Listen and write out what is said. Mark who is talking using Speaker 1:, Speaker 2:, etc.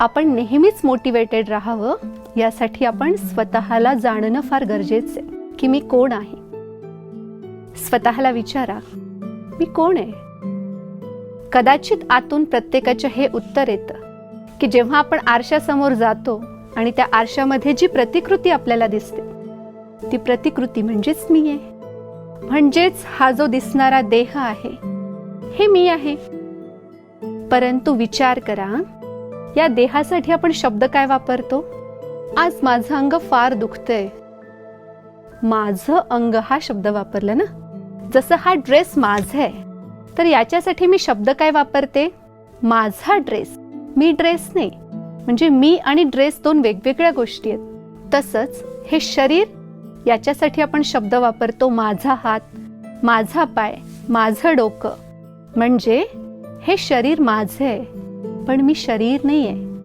Speaker 1: आपण नेहमीच मोटिवेटेड राहावं यासाठी आपण स्वतःला जाणणं फार गरजेचं आहे की मी कोण आहे? स्वतःला विचारा मी कोण आहे? कदाचित आतून प्रत्येकाचं हे उत्तर येतं की जेव्हा आपण आरशासमोर जातो आणि त्या आरशामध्ये जी प्रतिकृती आपल्याला दिसते ती प्रतिकृती म्हणजेच मी आहे. म्हणजेच हा जो दिसणारा देह आहे हे मी आहे. परंतु विचार करा या देहासाठी आपण शब्द काय वापरतो? आज माझं अंग फार दुखतंय. माझं अंग हा शब्द वापरला ना? जसं हा ड्रेस माझा आहे तर याच्यासाठी मी शब्द काय वापरते? माझा ड्रेस. मी ड्रेस नाही. म्हणजे मी आणि ड्रेस दोन वेगवेगळ्या गोष्टी आहेत. तसंच हे शरीर याच्यासाठी आपण शब्द वापरतो माझा हात माझा पाय माझं डोकं. म्हणजे हे शरीर माझं आहे. पण मी शरीर नाही आहे